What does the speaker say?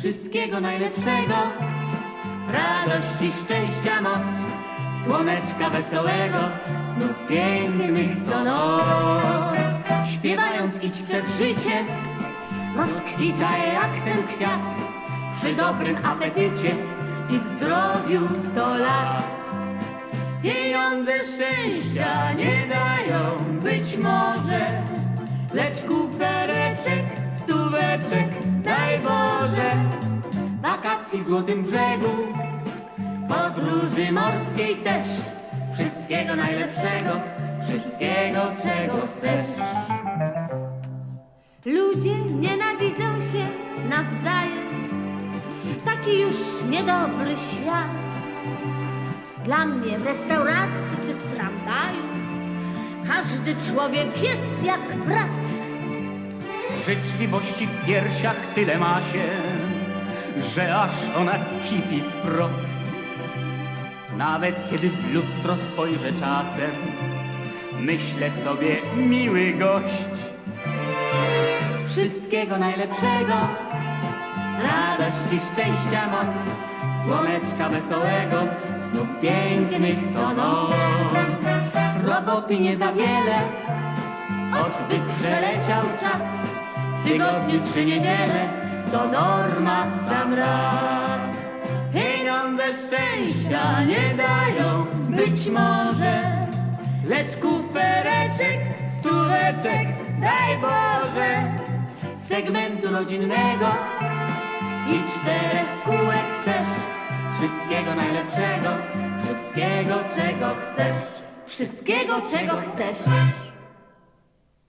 Wszystkiego najlepszego, radości, szczęścia, moc, słoneczka wesołego, snów pięknych co noc. Śpiewając idź przez życie, rozkwitaj jak ten kwiat, przy dobrym apetycie i w zdrowiu sto lat. Pieniądze szczęścia nie dają być może, lecz kufereczek, stóweczek. Wakacji w Złotym Brzegu, podróży morskiej też, wszystkiego najlepszego, wszystkiego czego chcesz. Ludzie nienawidzą się nawzajem. Taki już niedobry świat. Dla mnie w restauracji czy w tramwaju każdy człowiek jest jak brat. Życzliwości w piersiach tyle ma się, że aż ona kipi wprost. Nawet kiedy w lustro spojrzę czasem, myślę sobie, miły gość. Wszystkiego najlepszego, radości, szczęścia, moc, słoneczka wesołego, snów pięknych co noc. Roboty nie za wiele, Odby przeleciał czas, w tygodniu trzy niedziele, to norma sam raz. Pieniądze szczęścia nie dają, być może, lecz kufereczek, stóweczek, daj Boże, segmentu rodzinnego i czterech kółek też. Wszystkiego najlepszego, wszystkiego czego chcesz. Wszystkiego, czego chcesz.